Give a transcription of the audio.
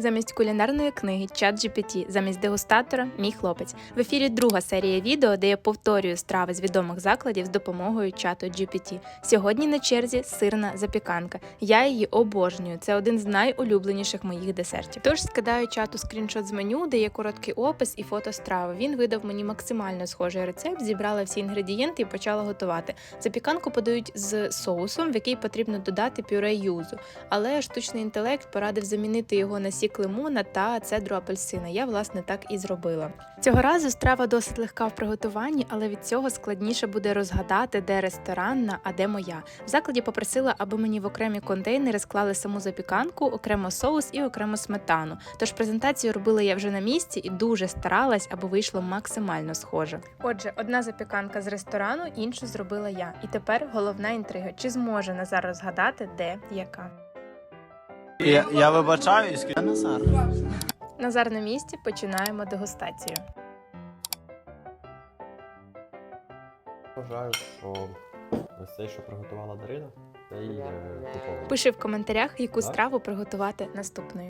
Замість кулінарної книги ChatGPT, замість дегустатора мій хлопець. В ефірі друга серія відео, де я повторюю страви з відомих закладів з допомогою чату GPT. Сьогодні на черзі сирна запіканка. Я її обожнюю. Це один з найулюбленіших моїх десертів. Тож скидаю чату скріншот з меню, де є короткий опис і фото страви. Він видав мені максимально схожий рецепт, зібрала всі інгредієнти і почала готувати. Запіканку подають з соусом, в який потрібно додати пюре юзу. Але штучний інтелект порадив замінити його на сік лимона та цедру апельсина. Я власне так і зробила. Цього разу страва досить легка в приготуванні, але від цього складніше буде розгадати, де ресторанна, а де моя. В закладі попросила, аби мені в окремі контейнери склали саму запіканку, окремо соус і окремо сметану. Тож презентацію робила я вже на місці і дуже старалась, аби вийшло максимально схоже. Отже, одна запіканка з ресторану, іншу зробила я. І тепер головна інтрига: чи зможе Назар розгадати, де яка? Я, я вибачаюсь, я Назар. Назар на місці починаємо дегустацію. Вважаю, що ось цей, що приготувала Дарина, цей е, куповий. Пиши в коментарях, яку Так. страву приготувати наступною.